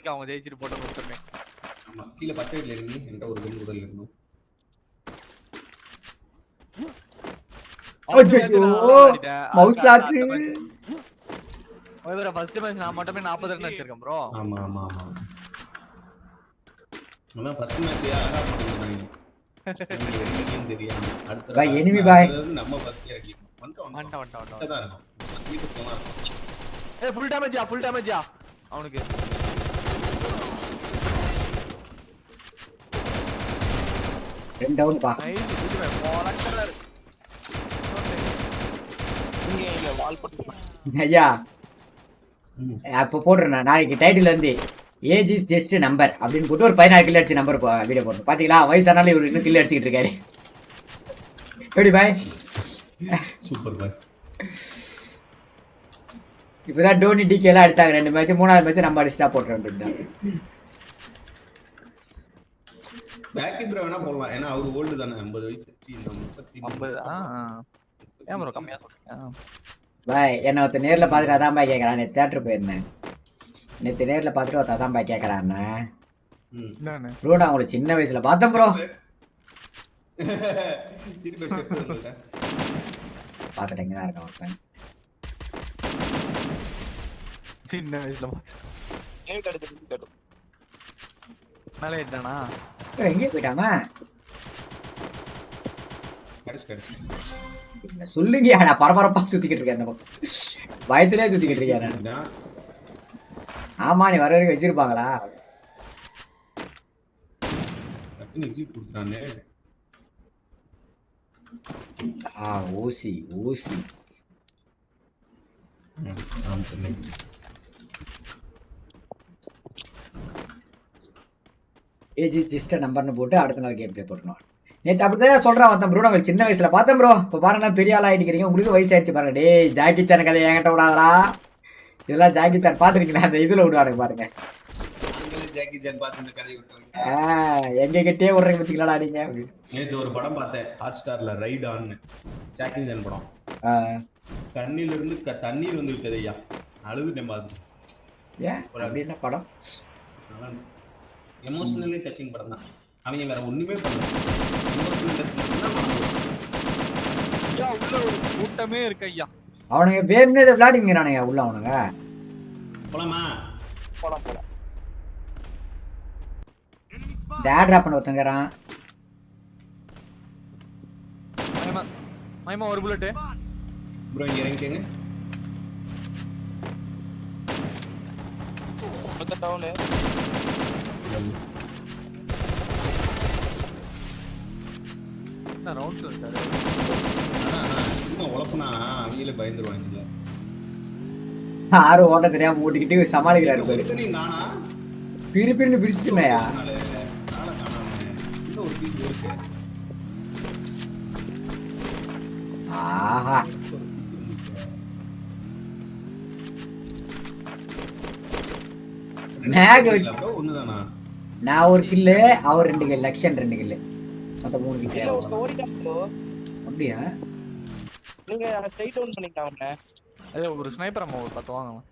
Tonic அவங்க ஜெயிச்சிட்டு போட்டு கொடுத்துருமே ஆமா கீழே பச்சை வீட்டுல இருந்து என்கிட்ட ஒரு கன் உடல் இருக்கணும். மவுத் லாக்கு ஃபர்ஸ்ட் மேட்ச் நான் மட்டுமே 40 ரன் அடிச்சிருக்கேன் ப்ரோ ஆமா ஆமா ஆமா. ஆனா ஃபர்ஸ்ட் மேட்ச் அழகா பண்ணிருந்தாங்க தெரியாம அடுத்த Bye, enemy bye. அதாவது நம்ம ஃபர்ஸ்ட் இறக்கி இருக்கும். இருக்கும். ஃபுல் அவனுக்கு. ரெண்டு டவுன் பா ஐயா. அப்போ போடுறேன் நாளைக்கு டைட்டில் வந்து ஏஜ் இஸ் ஜஸ்ட் நம்பர் அப்படின்னு போட்டு ஒரு பதினாறு கிலோ அடிச்சு நம்பர் வீடியோ போடணும் பாத்தீங்களா வயசானாலும் இவர் இன்னும் கில்லு அடிச்சுக்கிட்டு இருக்காரு எப்படி பாய் சூப்பர் பாய் இப்பதான் டோனி டிகே எல்லாம் அடிச்சாங்க ரெண்டு மேட்ச் மூணாவது மேட்ச் நம்ம அடிச்சுட்டா போட்டுற வேண்டியதுதான் பேக் கீப்பர் வேணா போடலாம். ஏன்னா அவர் ஓல்டு தானே. 50 வயசு இந்த 30 ஐம்பது ஆ ஆ. ஏன் ப்ரோ கம்மியா சொல்றீங்க? பாய் என்ன ஒருத்தர் நேர்ல பார்த்துட்டு அதான் பாய் கேட்கறான் நேற்று தேட்டர் போயிருந்தேன். நேற்று நேர்ல பார்த்துட்டு ஒருத்தர் அதான் பாய். என்னன்னு? ப்ரோ நான் உங்களை சின்ன வயசுல பார்த்தேன் ப்ரோ. பார்த்துட்டு எங்க தான் இருக்கான் ஒருத்தன். சின்ன வயசுல பார்த்து ஏன் கடுத்து கடும் மேலே ஏறிட்டானா? ஏய், எங்கேயே போயிட்டாமா கடைசி கடைசி. சொல்லுங்க நான் பரபரப்பா சுத்திக்கிட்டு இருக்கேன் அந்த பக்கம். பயத்திலே சுத்திக்கிட்டு இருக்கேன். ஆமா நீ வர வரைக்கும் வச்சிருப்பாங்களா. ஆ ஊசி ம், ஆமா, சொன்னேன். ஏஜ் ஜிஸ்ட நம்பர்னு போட்டு அடுத்த நாள் கேம் ப்ளே போட்டுருவான் நேற்று அப்படிதான் சொல்றான் ஒருத்தன் ப்ரோ நாங்கள் சின்ன வயசுல பார்த்தேன் ப்ரோ இப்போ பாருங்க பெரிய ஆள் ஆயிட்டுக்கிறீங்க உங்களுக்கு வயசாயிடுச்சு பாருங்க. டேய் ஜாக்கி சான் கதை என்கிட்ட விடாதடா. இதெல்லாம் ஜாக்கி சான் பார்த்துருக்கீங்களா? அந்த இதுல விடுவாருங்க பாருங்க. எங்க கிட்டே விடுறீங்க பத்திக்கலாடா நீங்க. நேத்து ஒரு படம் பார்த்தேன். ஹாட் ஸ்டார்ல ரைட் ஆன் ஜாக்கி சான் படம். கண்ணில இருந்து தண்ணீர் வந்து விட்டது ஐயா. அழுதுட்டேன் பார்த்து. ஏன்? அப்படி என்ன படம்? எமோஷனலி டச்சிங் படம் தான். அவங்க வேற ஒண்ணுமே பண்ணல. எமோஷனல் டச்சிங் உள்ள ஒரு கூட்டமே இருக்கு ஐயா. அவனுங்க வேணும்னே இதை விளையாடிங்கிறானுங்க உள்ள அவனுங்க. போலாமா? போலாம் போலாம். இந்த ஆட் பண்ண ஒருத்தங்கிறான். மைமா மைமா ஒரு புல்லட் ப்ரோ இங்க இறங்கிக்கங்க மொத்த டவுனு யாரும் ஓட்ட தெரியாம ஓட்டிக்கிட்டு சமாளிக்கிறாரு பாரு பிரி பிரின்னு பிரிச்சுட்டுமேயா? ஆஹா. மேக வச்சு ஒண்ணுதானா நான் ஒரு கில்லு அவர் ரெண்டு கில் லக்ஷன் ரெண்டு கில்லு மொத்தம் மூணு இல்ல கில்லு அப்படியா? நீங்க ஸ்ட்ரைட் டவுன் பண்ணிக்கலாம் அவனை. ஐயா ஒரு ஸ்னைப்பர் அம்மா ஒரு பத்து வாங்கலாம்.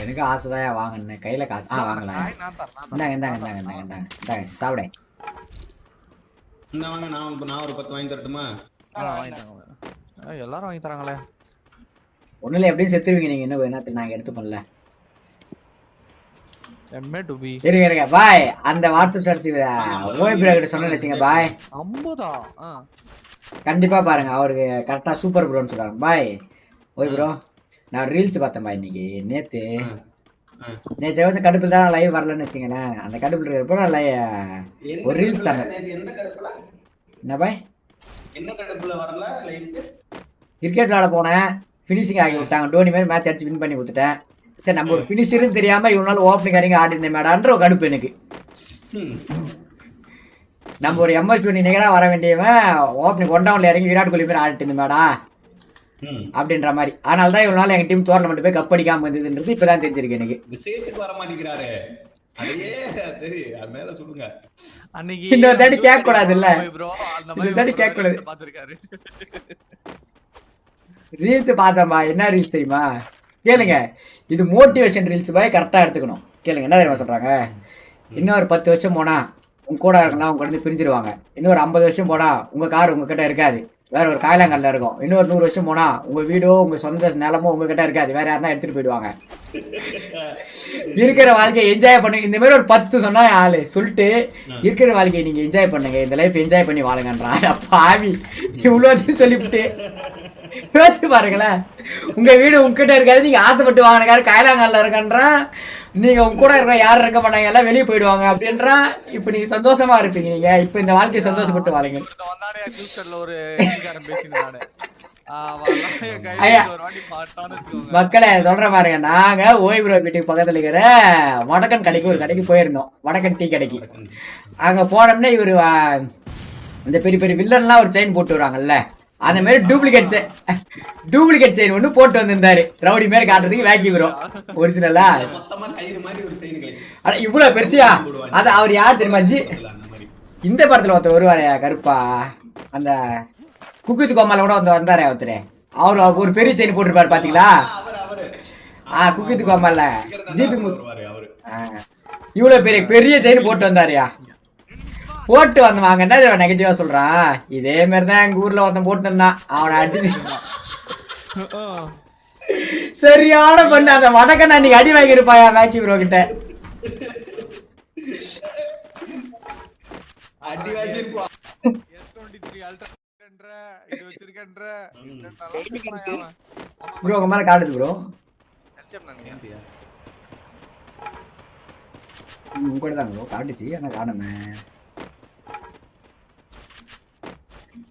எனக்கு ஆசைதான் வாங்கணும் கையில காசு. ஆ வாங்கலாம். நான் தரேன் நான் இந்தாங்க இந்தாங்க இந்தாங்க இந்தாங்க. இந்தாங்க இந்தாங்க சாப்பிட. இந்த வாங்க நான் இப்ப நான் ஒரு பத்து வாங்கி தரட்டுமா? எல்லாரும் வாங்கி தராங்களே. ஒண்ணுல எப்படியும் செத்துருவீங்க நீங்க. என்ன நாங்க எடுத்து பண்ணல எம்ஏ டு பி இருங்க இருங்க. பாய் அந்த வாட்ஸ்அப் சாட்சி ஓய் பிரா கிட்ட சொன்னு வச்சுங்க பாய். ஐம்பதா? ஆ. கண்டிப்பா பாருங்க அவருக்கு கரெக்டா சூப்பர் ப்ரோன்னு சொல்றாங்க. பாய். ஓய் ப்ரோ நான் ரீல்ஸ் பார்த்தேன் பாய் இன்னைக்கு. நேத்து. நேற்று வந்து கடுப்பில் தான் லைவ் வரலன்னு வச்சுங்களேன் அந்த கடுப்பில் இருக்கிறப்போ நான் லை ஒரு தானே. எந்த கடுப்புல? என்ன பாய்? என்ன கடுப்புல வரல லைவுக்கு கிரிக்கெட் விளாட போனேன். ஃபினிஷிங் ஆகி விட்டாங்க. டோனி மாதிரி மேட்ச் அடிச்சு வின் பண்ணி கொடுத்துட்டேன். சரி நம்ம ஒரு ஃபினிஷர்னு தெரியாம இவ்வளவு நாள் ஓப்பனிங் அறிங்க ஆடிருந்தேன் மேடான்ற ஒரு கடுப்பு எனக்கு. நம்ம ஒரு எம்எஸ் தோனி நிகராக வர வேண்டியவன் ஓப்பனிங் ஒன்றாவில் இறங்கி விராட் கோலி மாதிரி ஆடிட்டு இருந்தேன் மேடா அப்படின்ற மாதிரி. அதனால தான் இவ்வளவு நாள் எங்க டீம் டோர்னமெண்ட் போய் கப் அடிக்காம இருந்ததுன்றது இப்பதான் தெரிஞ்சிருக்கு எனக்கு. விஷயத்துக்கு வர மாட்டேங்கிறாரு. அதையே சரி அது மேல சொல்லுங்க. அன்னைக்கு இன்னொரு தாட்டி கேட்க கூடாதுல்ல? ப்ரோ அந்த இன்னொரு தாட்டி கேட்க கூடாது. பாத்துருக்காரு ரீல்ஸ் பார்த்தேன்பா என்ன ரீல்ஸ் தெரியுமா? கேளுங்க. இது மோட்டிவேஷன் ரீல்ஸ் பாய் கரெக்டாக எடுத்துக்கணும். கேளுங்க என்ன தெரியுமா சொல்கிறாங்க இன்னொரு பத்து வருஷம் போனால் உங்க கூட இருக்கலாம் உங்க வந்து பிரிஞ்சிருவாங்க. இன்னொரு ஐம்பது வருஷம் போனால் உங்கள் கார் உங்ககிட்ட இருக்காது. வேற ஒரு காயலாங்கல்ல இருக்கும். இன்னொரு நூறு வருஷம் போனா உங்க வீடோ உங்க சொந்த நிலமோ உங்ககிட்ட இருக்காது. வேற யாருன்னா எடுத்துட்டு போயிடுவாங்க. இருக்கிற வாழ்க்கையை என்ஜாய் பண்ணுங்க. இந்த மாதிரி ஒரு பத்து சொன்னா ஆளு. சொல்லிட்டு இருக்கிற வாழ்க்கையை நீங்க என்ஜாய் பண்ணுங்க. இந்த லைஃப் என்ஜாய் பண்ணி வாழுங்கன்றான். பாவி. இவ்வளோ சொல்லிவிட்டு. யோசிச்சு பாருங்களேன். உங்க வீடு உங்ககிட்ட இருக்காது நீங்க ஆசைப்பட்டு வாங்கின கார் காயலாங்கல்ல இருக்கன்றான். நீங்க உங்க கூட இருக்கிற யாரும் இருக்க மாட்டாங்க எல்லாம் வெளியே போயிடுவாங்க அப்படின்றான். இப்ப நீங்க சந்தோஷமா இருப்பீங்க நீங்க. இப்ப இந்த வாழ்க்கையை சந்தோஷப்பட்டு வச்சுக்கோங்க. மக்களே சொல்ற பாருங்க நாங்க ஓய்வு வீட்டுக்கு பக்கத்துல இருக்கிற வடக்கன் கடைக்கு ஒரு கடைக்கு போயிருந்தோம். வடக்கன் டீ கடைக்கு. அங்க போனோம்னா இவரு இந்த பெரிய பெரிய வில்லன்லாம் ஒரு செயின் போட்டு வருவாங்கல்ல. அந்த மாதிரி டூப்ளிகேட் செயின் டூப்ளிகேட் செயின் ஒன்று போட்டு வந்திருந்தாரு. ரவுடி மாரி காட்டுறதுக்கு வேக்கி வரும் ஒரிஜினலா மொத்தமா அட இவ்வளவு பெருசியா அது அவர் யார் தெரியுமா? ஜி இந்த படத்துல ஒருத்தர் வருவாரே கருப்பா. அந்த குக்குத்து கோமால கூட வந்து வந்தாரே ஒருத்தர். அவர் ஒரு பெரிய செயின் போட்டிருப்பாரு பாத்தீங்களா? ஆ குக்கித்து கோமால. ஜிபி ஆ, இவ்வளவு பெரிய பெரிய செயின் போட்டு வந்தாருயா? போட்டு வந்தவங்க என்ன தெரியுமா நெகட்டிவா சொல்றான் இதே மாதிரி தான் எங்க ஊர்ல ஒருத்தன் போட்டு இருந்தான் அவனை அடிச்சு சரியான பண்ணு. அந்த வடக்கன் அன்னைக்கு அடி வாங்கியிருப்பாயா மேக்கி ப்ரோ கிட்ட? அடி வாங்கியிருப்பா. ப்ரோ உங்க மேல காட்டுது ப்ரோ உங்க கூட தான் ப்ரோ காட்டுச்சு. ஆனா காணுமே.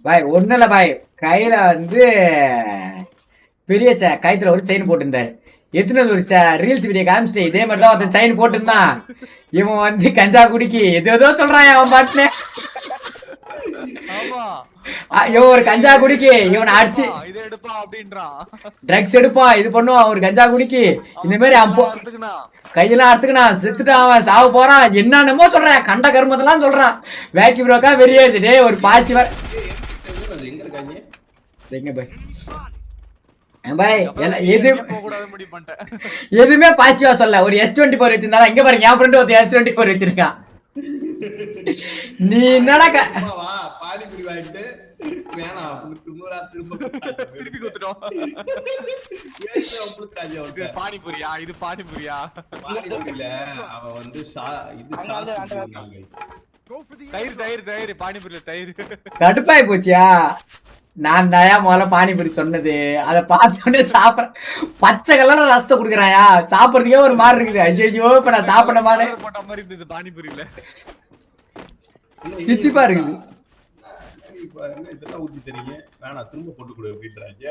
பாய் ஒண்ணும் இல்ல பாய். கையில வந்து பெரிய ச கைத்துல ஒரு செயின் போட்டிருந்தாரு. எத்தனை ஒரு ரீல்ஸ் வீடியோ காமிச்சிட்டேன் இதே மாதிரி தான் ஒருத்தன் செயின் போட்டிருந்தான். இவன் வந்து கஞ்சா குடிக்கி எது ஏதோ சொல்றான் அவன் பாட்டுன்னு. இவன் ஒரு கஞ்சா குடிக்கி. இவனை அடிச்சு. இதை எடுப்பா அப்படின்றான் ட்ரக்ஸ் எடுப்பான் இது பண்ணுவான் ஒரு கஞ்சா குடிக்கி. இந்த மாதிரி கையெல்லாம் அறுத்துக்கணும் செத்துட்டான் அவன் சாவ போறான். என்னென்னமோ சொல்றான் கண்ட கருமத்தெல்லாம் சொல்றான். வேக்கி ப்ரோக்கா வெறியேறுது டேய் ஒரு பாசிட்டிவா எங்க எங்க பாய்? எது எதுவுமே பாசிட்டிவா சொல்ல. ஒரு எஸ் டுவெண்ட்டி ஃபோர் வச்சிருந்தாலும் இங்க பாருங்க என் ஃப்ரெண்டு ஒரு எஸ் டுவெண்ட்டி ஃபோர் வச்சிருக்கான். நீ என்னடா வா பானிபூரி வாங்கிட்டு வேணாம் உங்களுக்கு திரும்ப திருப்பி கொடுத்துட்டோம். பானிபூரியா? இது பானிபூரியா? வந்து இது. தயிர் தயிர் தயிர். பானிபூரியில தயிர். கடுப்பாய் போச்சியா? நான் தாயா முதல்ல பானிபூரி சொன்னது. அதை பார்த்தோன்னே சாப்பிட பச்சை கலர்ல ரசத்தை குடுக்குறாயா? சாப்பிடுறதுக்கே ஒரு மாதிரி இருக்குது. ஐயோ இப்ப நான் சாப்பிட மாட்டேன் போட்ட மாதிரி இருந்தது பானிபூரியில. தித்திப்பா இருக்குது இதெல்லாம் ஊத்தி தரீங்க வேணாம் திரும்ப போட்டு கொடு அப்படின்றாங்க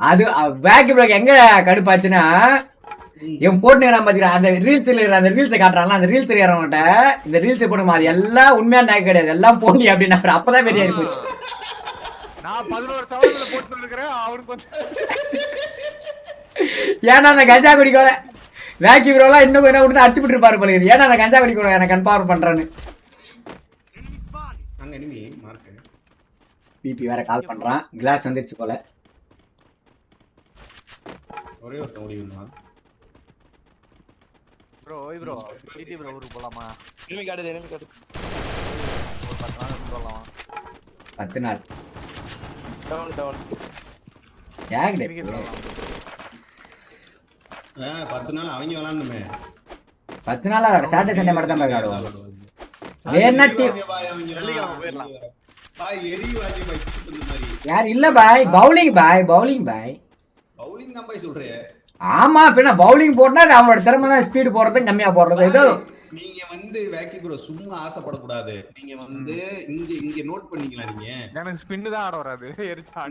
அது பேக் பேக் எங்க கடுப்பாச்சுன்னா இவன் போட்டு பாத்தீங்கன்னா அந்த இருக்கிற அந்த ரீல்ஸை காட்டுறான்ல அந்த ரீல்ஸ் இருக்கிறவங்கிட்ட இந்த ரீல்ஸ் போடுமா அது எல்லாம் உண்மையா நாய் கிடையாது எல்லாம் போண்டி அப்படின்னு அப்பதான் பெரிய போச்சு. நான் பதினோரு சவரத்துல போட்டு இருக்கிறேன் அவனுக்கு வந்து ஏன்னா அந்த கஞ்சா குடிக்கோட வேக்கி ப்ரோலாம் இன்னும் கொஞ்சம் அடிச்சு விட்டு இருப்பாரு போல. ஏன்னா அந்த கஞ்சா குடிக்கோட எனக்கு கன்ஃபார்ம் பண்றேன்னு. அங்க இனிமே மார்க் பிபி வேற கால் பண்றான். கிளாஸ் வந்துருச்சு போல. ஒரே ஒருத்தன் ஓடி வந்தான். ப்ரோ ஓய் ப்ரோ டிடி ப்ரோ ஊருக்கு போலாமா? Enemy காட்டுது enemy காட்டுது ஒரு பத்து நாள் இருந்து போலாமா? பத்து நாள். கிரிக்கெட் போலாம்? ஆ, பத்து நாள் அவங்க விளாண்டுமே பத்து நாள் சாட்டர்டே சண்டே மட்டும் தான் போய் விளையாடுவோம் வேணா டீம் யார்? இல்ல பாய் பவுலிங் பாய் பவுலிங் பாய். பவுலிங் தான் பாய் சொல்றேன் ஆமா பின்ன பவுலிங் போட்டா அவனோட திறமை தான் ஸ்பீடு போடுறது கம்மியா போடுறது ஏதோ வந்து வேக்கி ப்ரோ சும்மா ஆசைப்படக்கூடாது. நீங்க வந்து இங்க இங்க நோட் பண்ணீங்களா நீங்க? எனக்கு ஸ்பின்னு தான் ஆட வராது.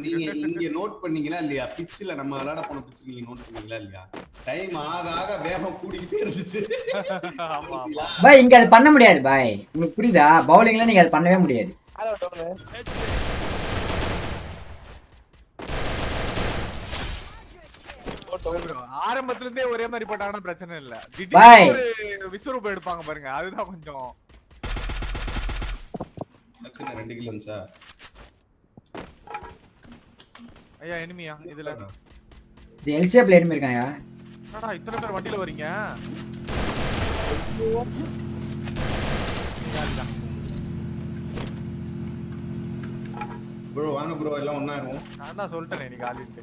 நீங்க இங்க நோட் பண்ணீங்களா இல்லையா? பிச்சில் நம்ம விளையாட போன பிச்சு நீங்க நோட் பண்ணீங்களா இல்லையா? டைம் ஆக ஆக வேகம் கூடிக்கிட்டே இருந்துச்சு? பாய் இங்க அது பண்ண முடியாது பாய். உங்களுக்கு புரியுதா? பவுலிங்ல நீங்க அது பண்ணவே முடியாது ஹலோ டவுன் bro, ஆரம்பத்துல இருந்தே ஒரே மாதிரி போட்டாங்கன்னா பிரச்சனை இல்ல. திடீர்னு ஒரு விஸ்வரூபம் எடுப்பாங்க பாருங்க. அதுதான் கொஞ்சம். ரெண்டு கிலோ இருந்துச்சா ஐயா எனிமியா இதுல. இது எல்சிஎஃப்ல enemy இருக்காங்க என்னடா இத்தனை பேர் வண்டியில வரீங்க ப்ரோ வாங்க ப்ரோ எல்லாம் ஒண்ணா இருக்கும் நான் தான் சொல்லிட்டேனே நீ காலிட்டு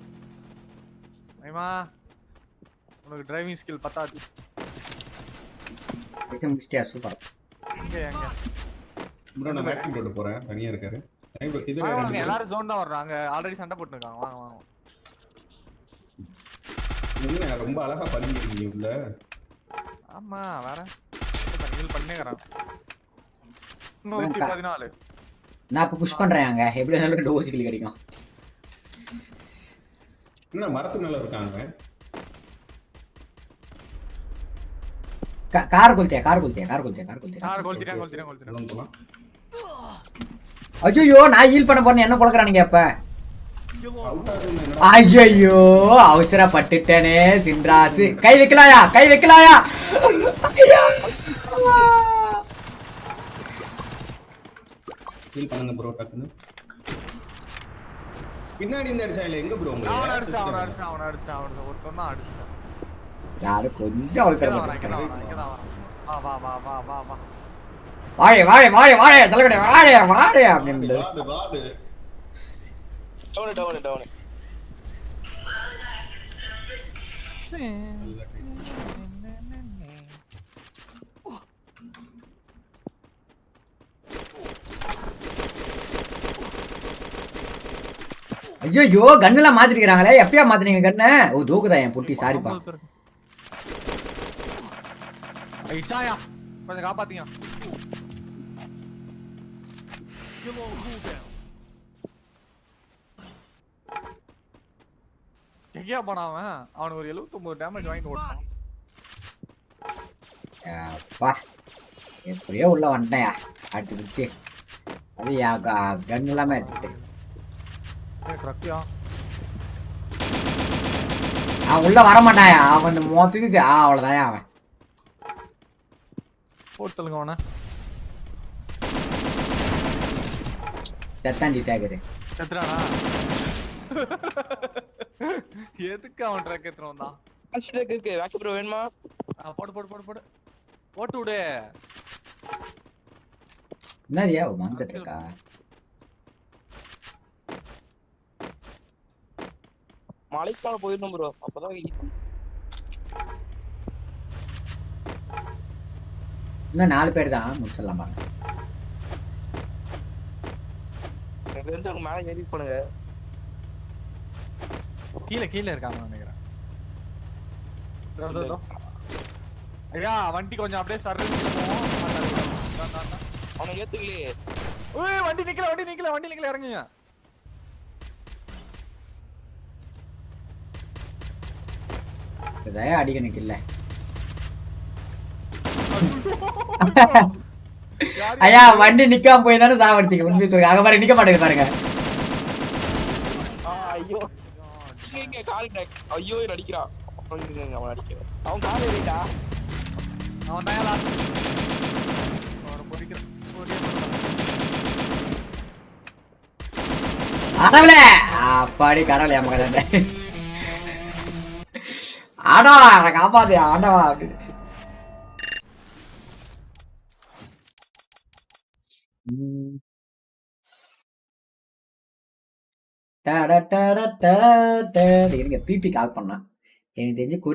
ஐமா உனக்கு டிரைவிங் ஸ்கில் பத்தாது. முடிச்சிட்டியா? சூப்பர். எங்க எங்க ப்ரோ நான் வேக்யூம் ரோடு போறேன். தனியா இருக்காரு. இது எல்லாரும் ஜோன் தான் வர்றாங்க. ஆல்ரெடி சண்டை போட்டுருக்காங்க. வாங்க வாங்க. என்ன ரொம்ப அழகா பண்ணிருக்கீங்க உள்ள. ஆமா வேற. நூத்தி வேண்டாம். பதினாலு. நான் இப்போ புஷ் பண்றேன் அங்க. எப்படி இருந்தாலும் ரெண்டு ஓசிக்கல் கிடைக்கும். என்ன மரத்து மேல இருக்காங்க? கா- கார் கொளுத்தியா கார் கொளுத்தியா கார் கொளுத்தியா கார் கொளுத்தியா கொளுத்திட்டாங்க கொளுத்திட்டாங்க எல்லாம் போலாம் ஐயோ நான் ஹீல் பண்ண போறேன் என்ன குழக்கிறானுங்க என்னடா? ஐயோ அவசரப்பட்டுட்டேனே சின்ராசு. கை வைக்கலாயா? கை வைக்கலாயா. ஃபீல் பண்ணுங்க ப்ரோ டக்குன்னு. பின்னாடி இருந்து அடிச்சா இல்ல? எங்க ப்ரோ அவன் அடிச்சான் அவன் அடிச்சான் அவன் அடிச்சான் அவன் ஒருத்தன் தான் அடிச்சான். யாரு? கொஞ்சம் இங்கதான் வரான் அவசரப்பட்டு இங்கதான் வரான் இங்கதான் வரான். வா வா வா வா வா. வா வாழை வாழை வாழை வாழை தலைக்கடை வாழை வாழை அப்படின்னு டவுன் டவுன் டவுன். ஐயோ கன்னெல்லாம் மாத்திருக்கிறாங்களே. எப்பயா மாத்தினீங்க கண்ணை? ஓ தூக்குதா என் புட்டி சாரிப்பா ஐச்சாயா கொஞ்சம் காப்பாத்தீங்க. எங்கேயா போனான் அவன்? அவனுக்கு ஒரு 79 டேமேஜ் வாங்கிட்டு ஓட்டான் அப்பா எப்படியோ உள்ள வந்துட்டேயா அடிச்சு பிடிச்சி அது கன் எல்லாமே எடுத்துட்டு ட்ரக்கியா அவன் உள்ள வர மாட்டாயா அவன் இந்த மொத்தத்துக்கு ஆ அவ்வளவுதாயா அவன் போட்டு சொல்லுங்க அவனை செத்தாண்டி சேகரு செத்துறானா எதுக்கு அவன் ட்ரக் எடுத்துட்டு வந்தான் இருக்கு இருக்கு வேக்கி ப்ரோ வேணுமா ஆ, போடு போடு போடு போடு போட்டு விடு என்னதியா வந்துட்டு இருக்கா மலைக்கால போயிடணும் ப்ரோ அப்பதான் இன்னும் நாலு பேர் தான். முடிச்சிடலாம் பாருங்க. எனக்கு தெரிஞ்சு அவங்க மேல ஏறி பண்ணுங்க கீழே கீழே இருக்காங்க நினைக்கிறேன். ஐயா வண்டி கொஞ்சம் அப்படியே சர்வீஸ் அவனை ஏத்துக்கலையே. ஏய் வண்டி நிக்கல வண்டி நிக்கல வண்டி நிக்கல இறங்குங்க. இதையா அடிக்க நிக்கல யாரு- ஐயா வண்டி நிக்காம போய் தானே சாவடிச்சிங்க உண்மையை சொல்லுங்க. அங்க பாருங்க நிக்க மாட்டேங்குது பாருங்க. ஐயோ. கால் ஐயோ அடிக்கிறான். அவன் அடிக்கிறான் அவன் கால் ஏறிட்டா? அவன் தான் பொறிய கடவுளே! அப்பாடி கடவுளே அம்மா கடவுளே ஆடா என்னை காப்பாத்து ஆண்டவா அப்படின்னு இருங்க பிபி கால் பண்ணா எனக்கு தெரிஞ்சு